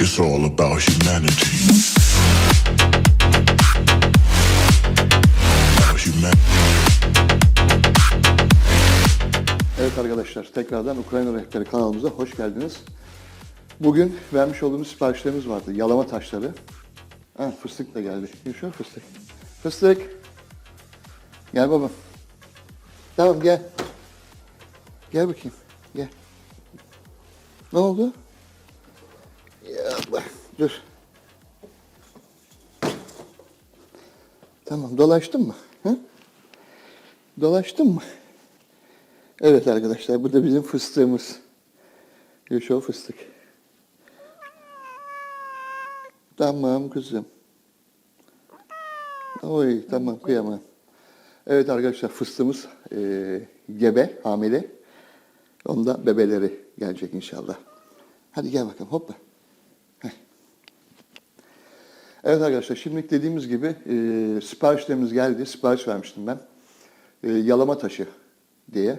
It's all about humanity. Evet arkadaşlar tekrardan Ukrayna Rehberi kanalımıza hoş geldiniz. Bugün vermiş olduğumuz siparişlerimiz vardı. Yalama taşları. Ha, fıstık da geldi. Şu fıstık. Fıstık. Gel babam. Tamam gel. Gel bakayım. Gel. Ne oldu? Dur. Tamam dolaştın mı? Hı? Dolaştın mı? Evet arkadaşlar bu da bizim fıstığımız. Yaşo fıstık. Tamam kızım. Oy tamam kıyamam. Evet arkadaşlar fıstığımız eee, gebe, hamile. Onda bebeleri gelecek inşallah. Hadi gel bakalım hoppa. Evet arkadaşlar şimdi dediğimiz gibi eee siparişlerimiz geldi. Sipariş vermiştim ben. Eee, yalama taşı diye.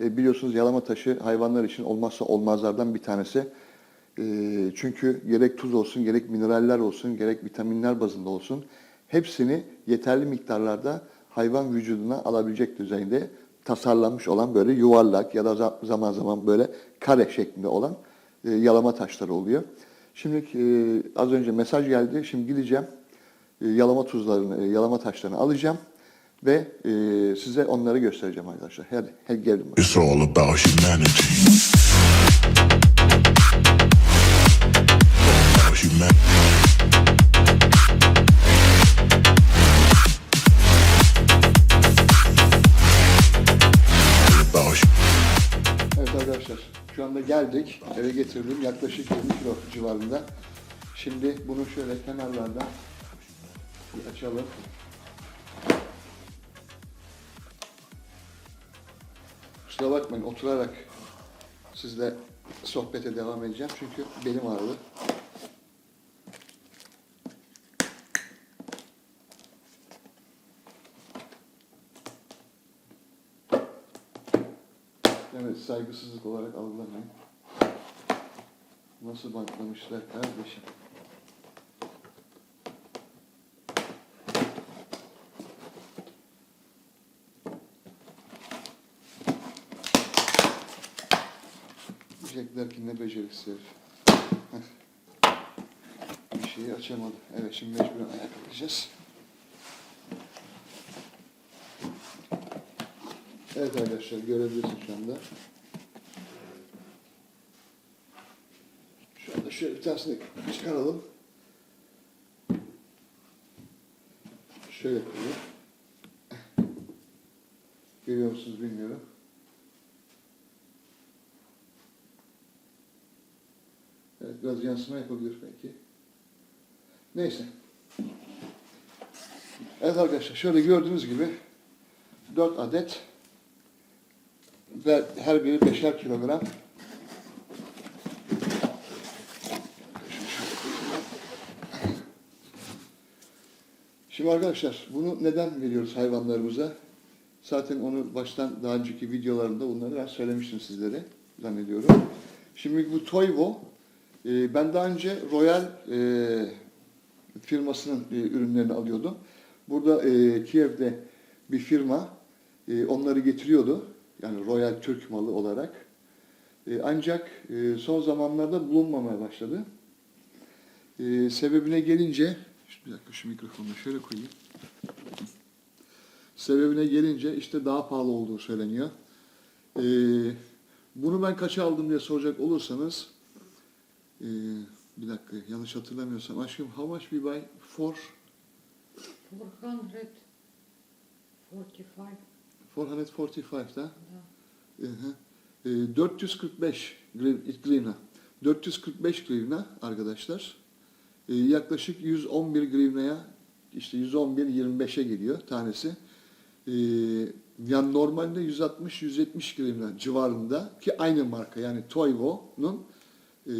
E, biliyorsunuz yalama taşı hayvanlar için olmazsa olmazlardan bir tanesi. E, çünkü gerek tuz olsun, gerek mineraller olsun, gerek vitaminler bazında olsun hepsini yeterli miktarlarda hayvan vücuduna alabilecek düzeyde tasarlanmış olan böyle yuvarlak ya da za- zaman zaman böyle kare şeklinde olan e, yalama taşları oluyor. Şimdi e, az önce mesaj geldi. Şimdi gideceğim. E, yalama tuzlarını, e, yalama taşlarını alacağım ve e, size onları göstereceğim arkadaşlar. Hadi, hadi gelin. It's all about humanity. Geldik. Eve getirdim. Yaklaşık 20 kilo civarında. Şimdi bunu şöyle kenarlardan bir açalım. Kusura bakmayın, oturarak sizle sohbete devam edeceğim. Çünkü benim ağrıdı. Evet, saygısızlık olarak algılamayın. Nasıl bantlamışlar kardeşim? Diyecekler ki ne beceriksiz herif. Bir şeyi açamadı. Evet şimdi mecburen ayağa kalkacağız. Evet arkadaşlar görebilirsiniz şu anda. Şu anda şöyle bir tanesini çıkaralım. Şöyle koyayım. Görüyor musunuz bilmiyorum. Evet biraz yansıma yapabilir belki. Neyse. Evet arkadaşlar şöyle gördüğünüz gibi 4 adet ve her biri beşer kilogram. Şimdi arkadaşlar bunu neden veriyoruz hayvanlarımıza? Zaten onu baştan daha önceki videolarında bunları ben söylemiştim sizlere zannediyorum. Şimdi bu Toivo e, ben daha önce Royal e, firmasının e, ürünlerini alıyordum. Burada Kiev'de bir firma onları getiriyordu. Yani Royal Türk malı olarak. Ancak son zamanlarda bulunmamaya başladı. Sebebine gelince, bir dakika şu mikrofonu şöyle koyayım. Sebebine gelince işte daha pahalı olduğu söyleniyor. E, bunu ben kaça aldım diye soracak olursanız, e, bir dakika yanlış hatırlamıyorsam, aşkım how much we buy for 445. 445 da? Da. Hı hı. E, 445 gri- grivna. 445 grivna arkadaşlar. E, yaklaşık 111 grivnaya işte 111-25'e geliyor tanesi. E, yani normalde 160-170 grivna civarında ki aynı marka yani Toivo'nun e,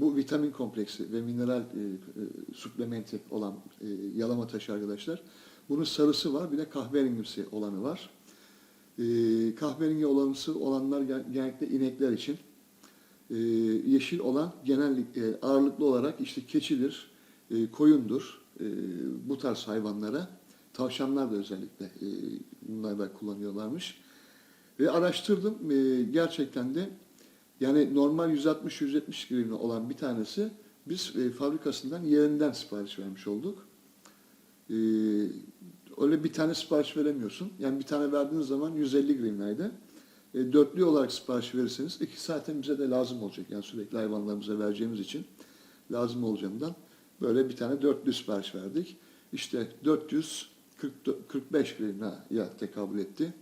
bu vitamin kompleksi ve mineral e, e, suplementi olan e, yalama taşı arkadaşlar. Bunun sarısı var bir de kahverengimsi olanı var. E, kahverengi olanısı olanlar gen- genellikle inekler için. E, yeşil olan genellik e, ağırlıklı olarak işte keçidir, e, koyundur e, bu tarz hayvanlara. Tavşanlar da özellikle e, bunlar da kullanıyorlarmış. Ve araştırdım e, gerçekten de yani normal 160-170 grivne olan bir tanesi biz e, fabrikasından yerinden sipariş vermiş olduk. E, öyle bir tane sipariş veremiyorsun. Yani bir tane verdiğiniz zaman 150 grivnaydı. E, dörtlü olarak sipariş verirseniz iki zaten bize de lazım olacak. Yani sürekli hayvanlarımıza vereceğimiz için lazım olacağından böyle bir tane dörtlü sipariş verdik. İşte 445 grivnaya tekabül etti.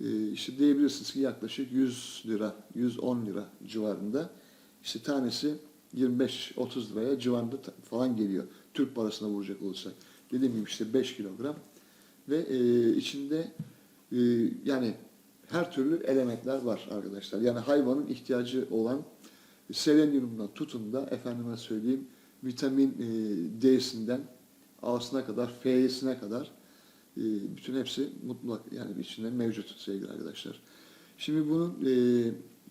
E, işte diyebilirsiniz ki yaklaşık 100 lira, 110 lira civarında. İşte tanesi 25-30 liraya civarında falan geliyor. Türk parasına vuracak olursak. Dediğim gibi işte 5 kilogram ve e, içinde e, yani her türlü elementler var arkadaşlar. Yani hayvanın ihtiyacı olan selenyumdan tutun da efendime söyleyeyim vitamin e, D'sinden A'sına kadar F'sine kadar e, bütün hepsi mutlak yani içinde mevcut sevgili arkadaşlar. Şimdi bunun e,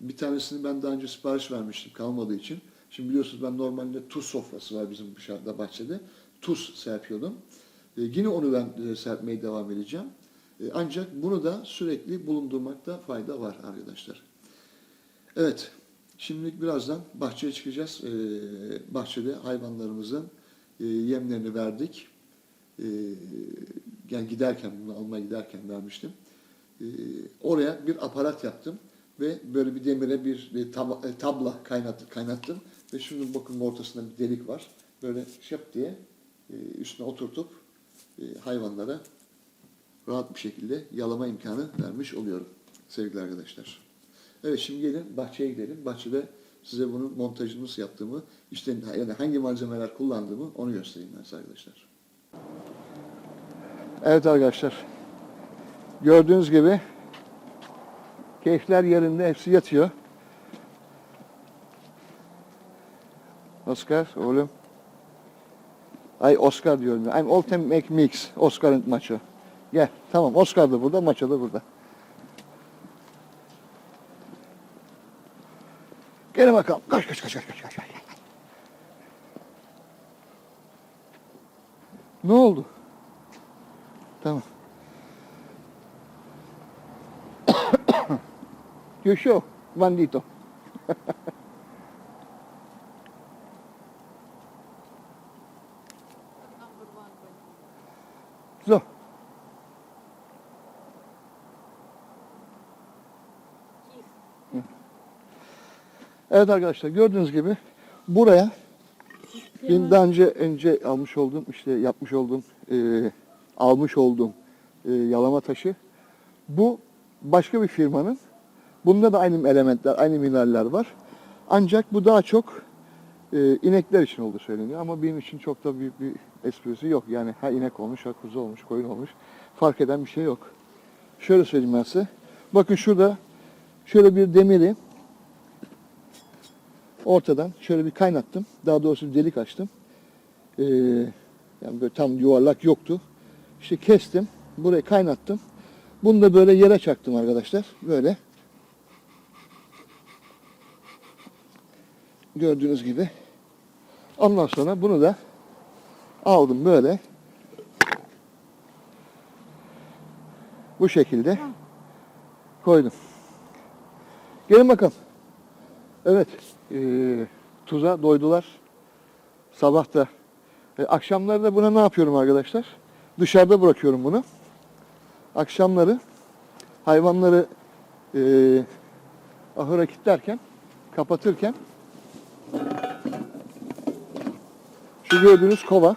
bir tanesini ben daha önce sipariş vermiştim kalmadığı için. Şimdi biliyorsunuz ben normalde tuz sofrası var bizim dışarıda bahçede. Tuz serpiyordum. E, yine onu ben e, serpmeye devam edeceğim. E, ancak bunu da sürekli bulundurmakta fayda var arkadaşlar. Evet, şimdilik birazdan bahçeye çıkacağız. E, bahçede hayvanlarımızın e, yemlerini verdik. Yani giderken, bunu almaya giderken vermiştim. Oraya bir aparat yaptım ve böyle bir demire bir tab- tabla kaynat, kaynattım ve şunun bakın ortasında bir delik var. Böyle şıp diye üstüne oturtup hayvanlara rahat bir şekilde yalama imkanı vermiş oluyorum sevgili arkadaşlar. Evet şimdi gelin bahçeye gidelim. Bahçede size bunun montajını nasıl yaptığımı, işte yani hangi malzemeler kullandığımı onu göstereyim ben size arkadaşlar. Evet arkadaşlar. Gördüğünüz gibi keyifler yerinde hepsi yatıyor. Oscar oğlum. Ay Oscar diyorum. I'm all time make mix. Oscar'ın maçı. Gel. Tamam Oscar da burada, maço da burada. Gelin bakalım. Kaç kaç kaç kaç kaç kaç. Ne oldu? Tamam. Yusho, bandito. So. Evet arkadaşlar gördüğünüz gibi buraya benim daha önce önce almış olduğum işte yapmış olduğum e, almış olduğum e, yalama taşı. Bu başka bir firmanın. Bunda da aynı elementler aynı mineraller var. Ancak bu daha çok e, inekler için olduğu söyleniyor. Ama benim için çok da büyük bir esprisi yok. Yani ha inek olmuş ha kuzu olmuş koyun olmuş. Fark eden bir şey yok. Şöyle söyleyeyim ben size. Bakın şurada şöyle bir demiri ortadan şöyle bir kaynattım. Daha doğrusu bir delik açtım. Ee, yani böyle tam yuvarlak yoktu. İşte kestim. Burayı kaynattım. Bunu da böyle yere çaktım arkadaşlar. Böyle. Gördüğünüz gibi. Ondan sonra bunu da aldım böyle. Bu şekilde koydum. Gelin bakalım. Evet, e, tuza doydular. Sabah da. E, akşamları da buna ne yapıyorum arkadaşlar? Dışarıda bırakıyorum bunu. Akşamları hayvanları e, ahıra kilitlerken, kapatırken şu gördüğünüz kova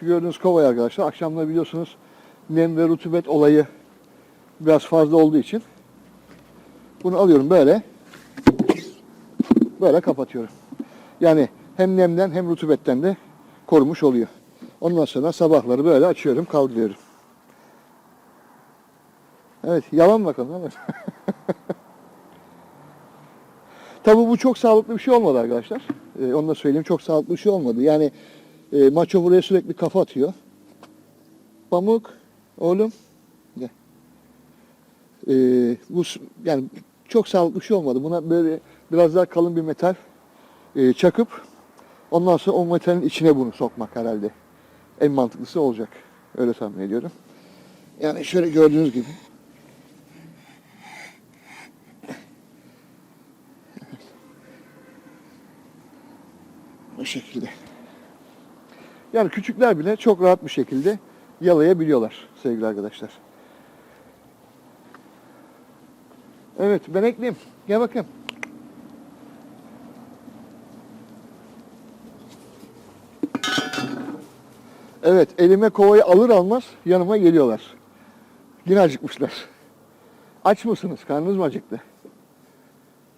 şu gördüğünüz kova arkadaşlar. Akşamları biliyorsunuz nem ve rutubet olayı biraz fazla olduğu için bunu alıyorum böyle böyle kapatıyorum. Yani hem nemden hem rutubetten de korumuş oluyor. Ondan sonra sabahları böyle açıyorum, kaldırıyorum. Evet, yalan bakalım? Tabii bu çok sağlıklı bir şey olmadı arkadaşlar. Ee, onu da söyleyeyim, çok sağlıklı bir şey olmadı. Yani e, maço buraya sürekli kafa atıyor. Pamuk, oğlum, gel. Ee, bu yani çok sağlıklı bir şey olmadı. Buna böyle biraz daha kalın bir metal e, çakıp ondan sonra o metalin içine bunu sokmak herhalde. En mantıklısı olacak. Öyle tahmin ediyorum. Yani şöyle gördüğünüz gibi. Bu şekilde. Yani küçükler bile çok rahat bir şekilde yalayabiliyorlar sevgili arkadaşlar. Evet ben ekleyeyim. Gel bakayım. Evet elime kovayı alır almaz yanıma geliyorlar. Yine acıkmışlar. Aç mısınız? Karnınız mı acıktı?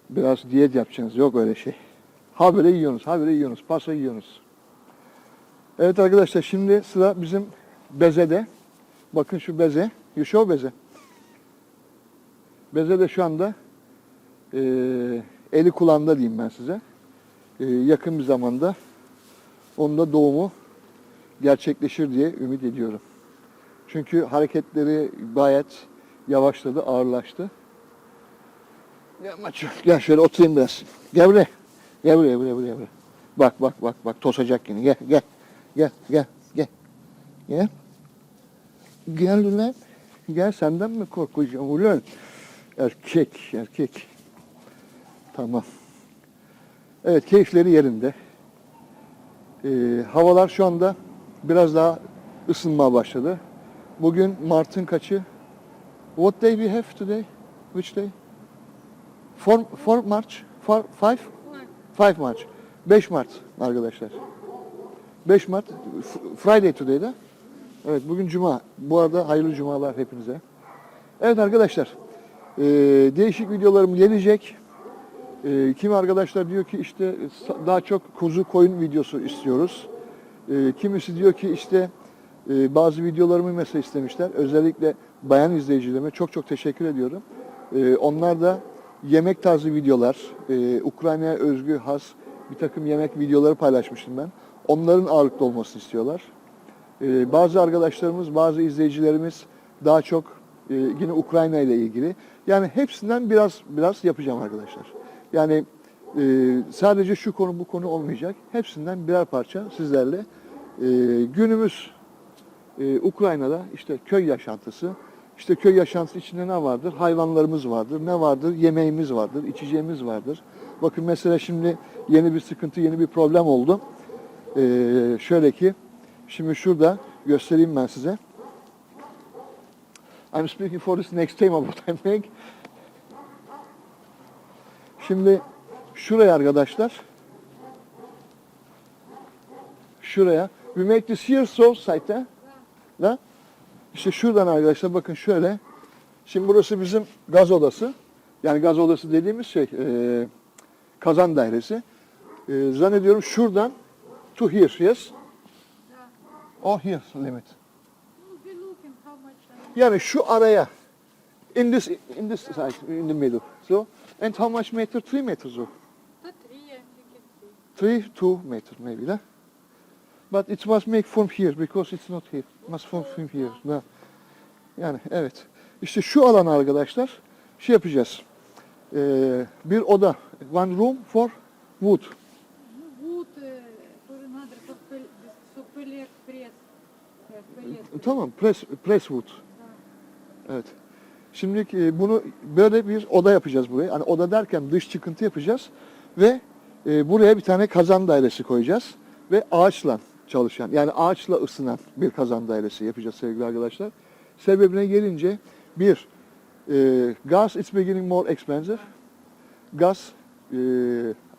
Biraz diyet yapacaksınız. Yok öyle şey. Ha böyle yiyorsunuz, ha böyle yiyorsunuz. Pasta yiyorsunuz. Evet arkadaşlar şimdi sıra bizim bezede. Bakın şu beze. Show beze. Beze de şu anda e, eli kulağında diyeyim ben size. E, yakın bir zamanda onun da doğumu gerçekleşir diye ümit ediyorum. Çünkü hareketleri gayet yavaşladı, ağırlaştı. Gel maço, gel şöyle oturayım biraz. Gel buraya. Gel buraya, buraya, buraya, buraya. Bak, bak, bak, bak tosacak yine. Gel, gel. Gel, gel, gel. Gel. Gel ulan. Gel senden mi korkacağım ulan? Erkek, erkek. Tamam. Evet, keyifleri yerinde. Ee, havalar şu anda biraz daha ısınmaya başladı. Bugün Mart'ın kaçı? What day we have today? Which day? 4, 4 March? 4, 5? 5 March. 5 Mart arkadaşlar. 5 Mart Friday today da. Evet bugün cuma. Bu arada hayırlı cumalar hepinize. Evet arkadaşlar. eee, değişik videolarım gelecek. Eee kimi arkadaşlar diyor ki işte daha çok kuzu koyun videosu istiyoruz. Eee, kimisi diyor ki işte eee, bazı videolarımı mesela istemişler. Özellikle bayan izleyicilerime çok çok teşekkür ediyorum. Eee, onlar da yemek tarzı videolar, eee, Ukrayna'ya özgü has bir takım yemek videoları paylaşmıştım ben. Onların ağırlıklı olmasını istiyorlar. Ee, bazı arkadaşlarımız, bazı izleyicilerimiz daha çok e, yine Ukrayna ile ilgili. Yani hepsinden biraz biraz yapacağım arkadaşlar. Yani e, sadece şu konu bu konu olmayacak. Hepsinden birer parça sizlerle e, günümüz e, Ukrayna'da işte köy yaşantısı, işte köy yaşantısı içinde ne vardır? Hayvanlarımız vardır, ne vardır? Yemeğimiz vardır, içeceğimiz vardır. Bakın mesela şimdi yeni bir sıkıntı, yeni bir problem oldu. Ee, şöyle ki, şimdi şurada göstereyim ben size. I'm speaking for this next time what I make. Şimdi şuraya arkadaşlar, şuraya, we make this here so site, da. İşte şuradan arkadaşlar bakın şöyle. Şimdi burası bizim gaz odası. Yani gaz odası dediğimiz şey e, kazan dairesi. E, zannediyorum şuradan to here, yes? Oh here limit. Yani şu araya in this in this side in the middle. So and how much meter? 3 meters or the tree and you can see. 3 2 meter maybe la. But it must make from here because it's not here. Must from from here. No. Yani evet. İşte şu alan arkadaşlar şey yapacağız. Ee, bir oda. One room for wood. Tamam. Press, press wood. Evet. Şimdi e, bunu böyle bir oda yapacağız buraya. Hani oda derken dış çıkıntı yapacağız ve e, buraya bir tane kazan dairesi koyacağız ve ağaçla çalışan yani ağaçla ısınan bir kazan dairesi yapacağız sevgili arkadaşlar. Sebebine gelince bir e, gas is beginning more expensive. Gaz e,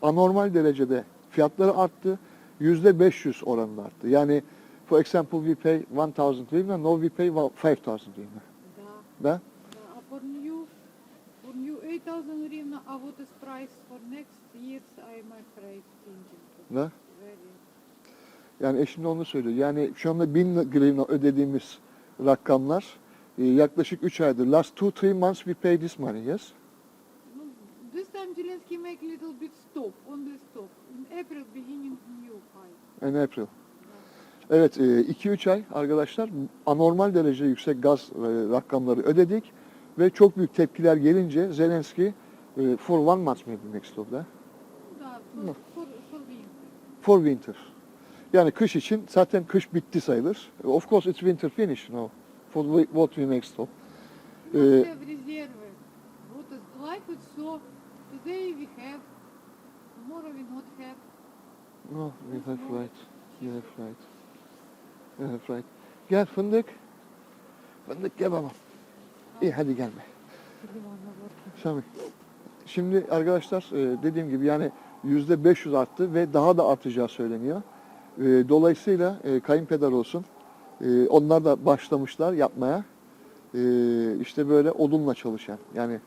anormal derecede fiyatları arttı. Yüzde 500 oranında arttı. Yani for example we pay 1000 hryvnia, now we pay 5000 hryvnia. Да. Да? Да. А for new, for new 8000 hryvnia, а what is price for next years, I'm afraid changing. Da? Yani eşim de onu söylüyor. Yani şu anda 1000 grivna ödediğimiz rakamlar e, yaklaşık 3 aydır. Last 2-3 months we pay this money, yes? This time Zelensky make little bit stop, only stop. In April beginning new high. In April. Evet 2-3 ay arkadaşlar anormal derece yüksek gaz e, rakamları ödedik ve çok büyük tepkiler gelince Zelenski Uh, for one month maybe next that. Да, for, for, for winter. For winter. Yani kış için zaten kış bitti sayılır. Of course it's winter finished now. For what we make stop. Ee, like it so. Today we have, tomorrow we not have. No, we have right. You have right. You have right. Gel fındık. Fındık gel babam. İyi hadi gelme. Şami. Şimdi arkadaşlar e, dediğim gibi yani %500 arttı ve daha da artacağı söyleniyor. E, Dolayısıyla e, kayınpeder olsun. e, Onlar da başlamışlar yapmaya. E, İşte böyle odunla çalışan yani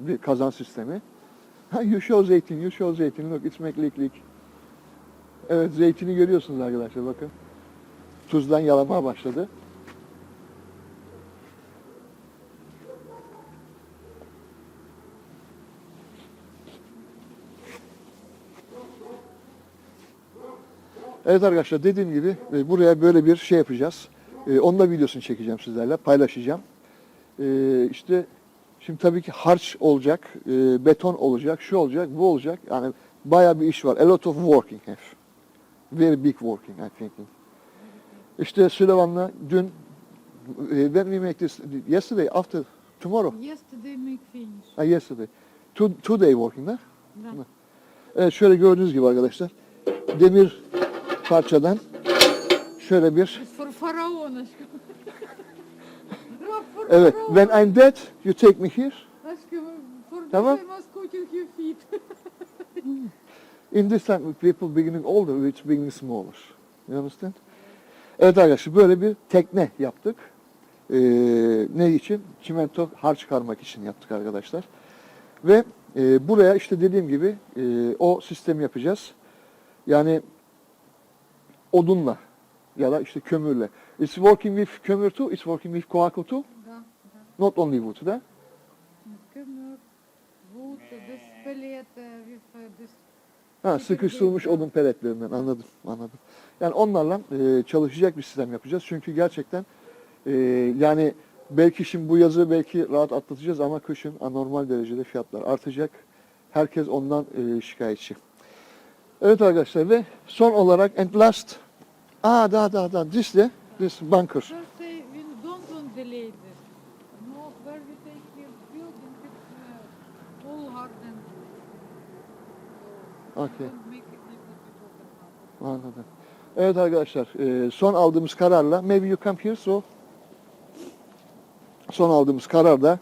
bir kazan sistemi. Ha you show zeytin, you show zeytin. Look it's lik. Evet zeytini görüyorsunuz arkadaşlar bakın. Tuzdan yalamaya başladı. Evet arkadaşlar dediğim gibi e, buraya böyle bir şey yapacağız. E, Onun da videosunu çekeceğim sizlerle, paylaşacağım. E, İşte şimdi tabii ki harç olacak, e, beton olacak, şu olacak, bu olacak. Yani bayağı bir iş var. A lot of working have. Very big working I think. İşte Süleyman'la dün e, when we make this yesterday after tomorrow Yesterday make finish. ah, yesterday two, two day working da. Да. Evet şöyle gördüğünüz gibi arkadaşlar demir parçadan şöyle bir Evet, when I'm dead, you take me here. Tamam. In this time, people beginning older, which beginning smaller. You understand? Evet arkadaşlar, böyle bir tekne yaptık. Ee, ne için? Çimento harç çıkarmak için yaptık arkadaşlar. Ve e, buraya işte dediğim gibi e, o sistemi yapacağız. Yani odunla ya da işte kömürle it's working with kömür too it's working with coaco too Да, да. not only wood da Kömür, wood, this pellet uh, with uh, this Ha, sıkıştırılmış odun peletlerinden anladım anladım. Yani onlarla e, çalışacak bir sistem yapacağız. Çünkü gerçekten e, yani belki şimdi bu yazı belki rahat atlatacağız ama kışın anormal derecede fiyatlar artacak. Herkes ondan e, şikayetçi. Evet arkadaşlar ve son olarak and last Aa da da da this de this bunker. İt's uh, Okay. Anladım. Evet arkadaşlar, e, son aldığımız kararla, maybe you come here so, son aldığımız kararda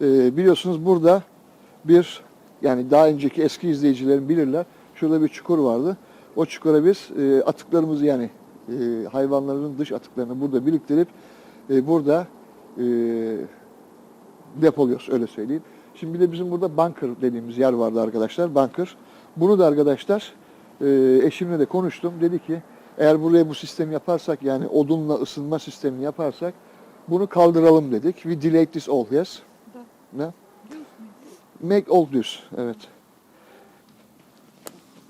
e, biliyorsunuz burada bir, yani daha önceki eski izleyicilerin bilirler, şurada bir çukur vardı. O çukura biz e, atıklarımızı yani e, hayvanların dış atıklarını burada biriktirip e, burada e, depoluyoruz öyle söyleyeyim. Şimdi bir de bizim burada bunker dediğimiz yer vardı arkadaşlar, bunker. Bunu da arkadaşlar e, eşimle de konuştum. Dedi ki eğer buraya bu sistemi yaparsak yani odunla ısınma sistemini yaparsak bunu kaldıralım dedik. We delayed this all, yes? Ne? Make all this, evet.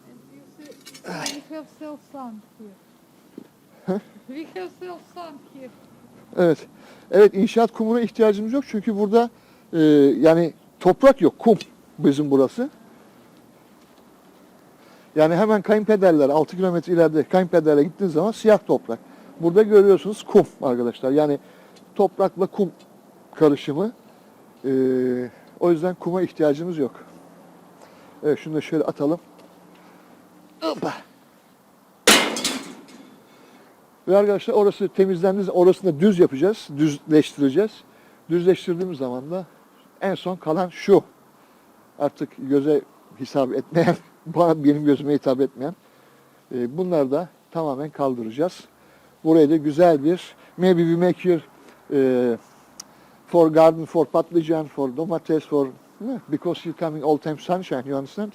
And you see, we have self sand here. we have self sand here. Evet. Evet inşaat kumuna ihtiyacımız yok çünkü burada e, yani toprak yok, kum bizim burası. Yani hemen kayınpederler 6 kilometre ileride kayınpederle gittiğiniz zaman siyah toprak. Burada görüyorsunuz kum arkadaşlar. Yani toprakla kum karışımı. E, o yüzden kuma ihtiyacımız yok. Evet şunu da şöyle atalım. Hoppa. Ve arkadaşlar orası temizlendiği orasını düz yapacağız. Düzleştireceğiz. Düzleştirdiğimiz zaman da en son kalan şu. Artık göze hitap etmeyen, benim gözüme hitap etmeyen. e, bunları da tamamen kaldıracağız. Buraya da güzel bir maybe we make here e, for garden, for patlıcan, for domates, for because you coming all time sunshine, you understand?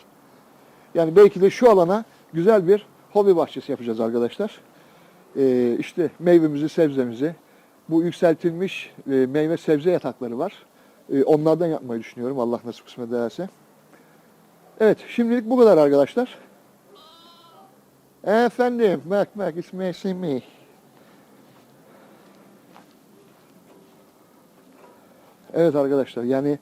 Yani belki de şu alana güzel bir hobi bahçesi yapacağız arkadaşlar. Ee, işte meyvemizi, sebzemizi, bu yükseltilmiş e, meyve sebze yatakları var. Ee, onlardan yapmayı düşünüyorum Allah nasip kısmet ederse. Evet, şimdilik bu kadar arkadaşlar. Efendim, bak bak, it's me, see me. Evet arkadaşlar, yani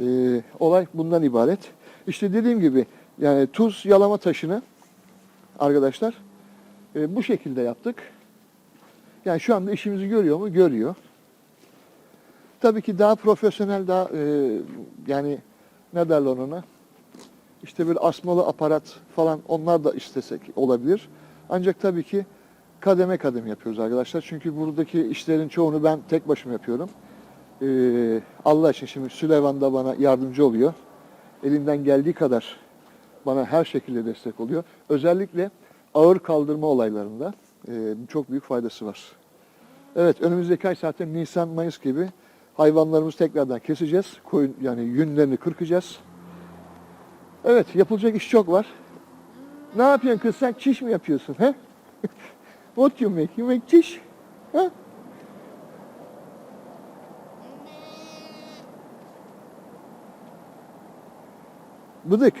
Ee, olay bundan ibaret. İşte dediğim gibi yani tuz yalama taşını arkadaşlar e, bu şekilde yaptık. Yani şu anda işimizi görüyor mu? Görüyor. Tabii ki daha profesyonel, daha e, yani ne derler ona? İşte bir asmalı aparat falan onlar da istesek olabilir. Ancak tabii ki kademe kademe yapıyoruz arkadaşlar. Çünkü buradaki işlerin çoğunu ben tek başıma yapıyorum. Ee, Allah için şimdi Süleyman da bana yardımcı oluyor. Elinden geldiği kadar bana her şekilde destek oluyor. Özellikle ağır kaldırma olaylarında e, çok büyük faydası var. Evet önümüzdeki ay zaten Nisan, Mayıs gibi hayvanlarımızı tekrardan keseceğiz. Koyun yani yünlerini kırkacağız. Evet yapılacak iş çok var. Ne yapıyorsun kız sen çiş mi yapıyorsun he? What you make? You make çiş? Ha? Bıdık.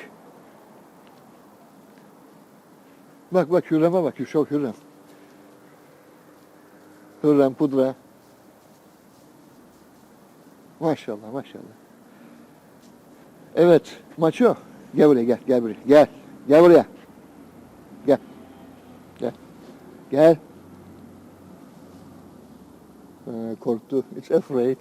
Bak bak Hürrem'e bak. Şu Hürrem. Hürrem pudra. Maşallah maşallah. Evet maço. Gel buraya gel gel buraya. Gel. Gel buraya. Gel. Gel. Gel. Ee, korktu. It's afraid.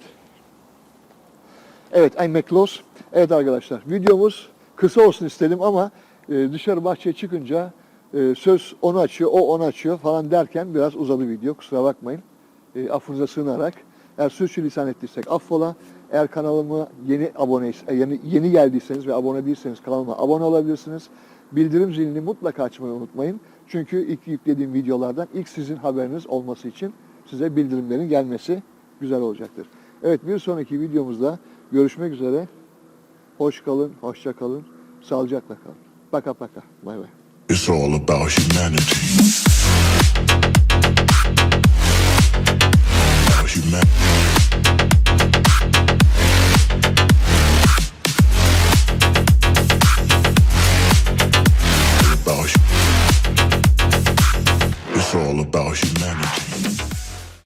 Evet, I'm close. Evet arkadaşlar, videomuz kısa olsun istedim ama e, dışarı bahçeye çıkınca e, söz onu açıyor, o onu açıyor falan derken biraz uzadı video. Kusura bakmayın. E, affınıza sığınarak. Eğer sürçülisan ettiysek affola. Eğer kanalıma yeni abone yeni, yeni geldiyseniz ve abone değilseniz kanalıma abone olabilirsiniz. Bildirim zilini mutlaka açmayı unutmayın. Çünkü ilk yüklediğim videolardan ilk sizin haberiniz olması için size bildirimlerin gelmesi güzel olacaktır. Evet bir sonraki videomuzda görüşmek üzere. Hoş kalın, hoşça kalın, sağlıcakla kalın. Paka paka. Bay bay. It's all about humanity. About humanity.